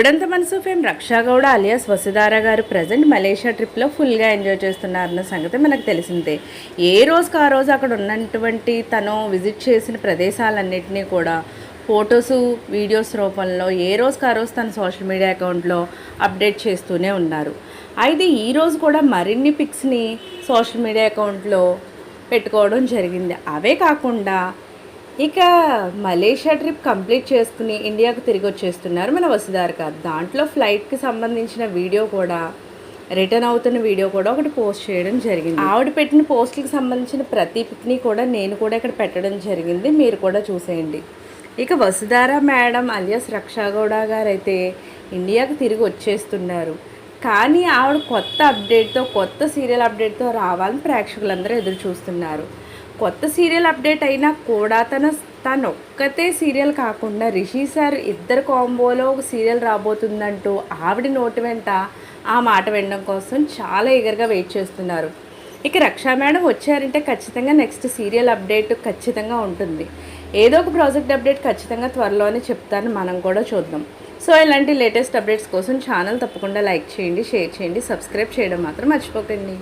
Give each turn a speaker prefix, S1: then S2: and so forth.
S1: ఇప్పుడంత మనసు fame Raksha Gowda alias Vasudhara గారు present Malaysia ట్రిప్లో ఫుల్గా ఎంజాయ్ చేస్తున్నారన్న సంగతి మనకు తెలిసిందే. ఏ రోజుకి ఆ రోజు అక్కడ ఉన్నటువంటి తను విజిట్ చేసిన ప్రదేశాలన్నింటినీ కూడా ఫొటోస్ వీడియోస్ రూపంలో ఏ రోజుకి ఆ రోజు తన సోషల్ మీడియా అకౌంట్లో అప్డేట్ చేస్తూనే ఉన్నారు. అయితే ఈ రోజు కూడా మరిన్ని పిక్స్ని సోషల్ మీడియా అకౌంట్లో పెట్టుకోవడం జరిగింది. అవే కాకుండా ఇక మలేషియా ట్రిప్ కంప్లీట్ చేసుకుని ఇండియాకు తిరిగి వచ్చేస్తున్నారు మన వసుధార గారు దాంట్లో ఫ్లైట్కి సంబంధించిన వీడియో కూడా రిటర్న్ అవుతున్న వీడియో కూడా ఒకటి పోస్ట్ చేయడం జరిగింది. ఆవిడ పెట్టిన పోస్టులకు సంబంధించిన ప్రతి పిక్ని కూడా నేను కూడా ఇక్కడ పెట్టడం జరిగింది. మీరు కూడా చూసేయండి. ఇక వసుధార మేడం అలియాస్ రక్షాగౌడ గారు అయితే ఇండియాకు తిరిగి వచ్చేస్తున్నారు. కానీ ఆవిడ కొత్త అప్డేట్తో కొత్త సీరియల్ అప్డేట్తో రావాలని ప్రేక్షకులందరూ ఎదురు చూస్తున్నారు కొత్త సీరియల్ అప్డేట్ అయినా కూడా తన తను ఒక్కతే సీరియల్ కాకుండా రిషి సార్ ఇద్దరు కాంబోలో ఒక సీరియల్ రాబోతుందంటూ ఆవిడ నోటి వెంట ఆ మాట వినడం కోసం చాలా ఈగర్గా వెయిట్ చేస్తున్నారు. ఇక రక్షా మేడం వచ్చారంటే ఖచ్చితంగా నెక్స్ట్ సీరియల్ అప్డేట్ ఖచ్చితంగా ఉంటుంది. ఏదో ఒక ప్రాజెక్ట్ అప్డేట్ ఖచ్చితంగా త్వరలోనే చెప్తాను మనం కూడా చూద్దాం. సో ఇలాంటి లేటెస్ట్ అప్డేట్స్ కోసం ఛానల్ తప్పకుండా లైక్ చేయండి షేర్ చేయండి సబ్స్క్రైబ్ చేయడం మాత్రం మర్చిపోకండి.